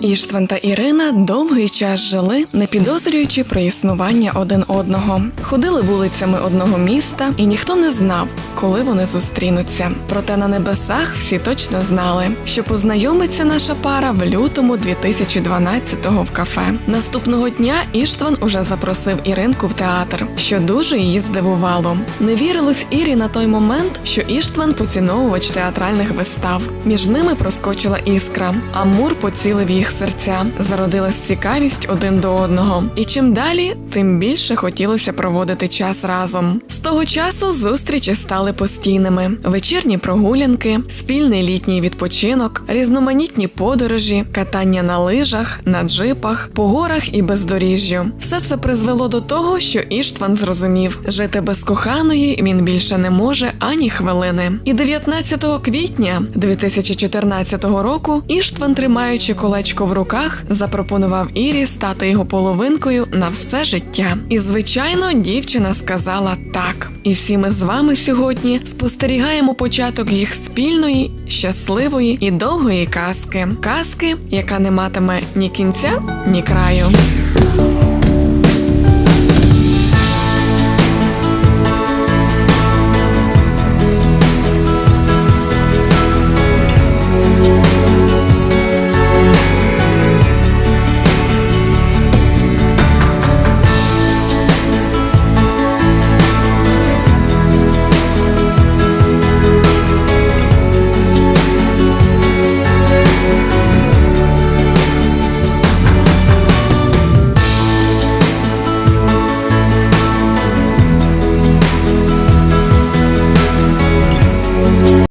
Іштван та Ірина довгий час жили, не підозрюючи про існування один одного. Ходили вулицями одного міста, і ніхто не знав, коли вони зустрінуться. Проте на небесах всі точно знали, що познайомиться наша пара в лютому 2012-го в кафе. Наступного дня Іштван уже запросив Іринку в театр, що дуже її здивувало. Не вірилось Ірі на той момент, що Іштван поціновувач театральних вистав. Між ними проскочила іскра. Амур поцілив їх серця. Зародилась цікавість один до одного. І чим далі, тим більше хотілося проводити час разом. З того часу зустрічі стали постійними: вечірні прогулянки, спільний літній відпочинок, різноманітні подорожі, катання на лижах, на джипах, по горах і бездоріжжю. Все це призвело до того, що Іштван зрозумів, жити без коханої він більше не може ані хвилини. І 19 квітня 2014 року Іштван, тримаючи колечко в руках, запропонував Ірі стати його половинкою на все життя. І звичайно, дівчина сказала так. І всі ми з вами сьогодні спостерігаємо початок їх спільної, щасливої і довгої казки. Казки, яка не матиме ні кінця, ні краю.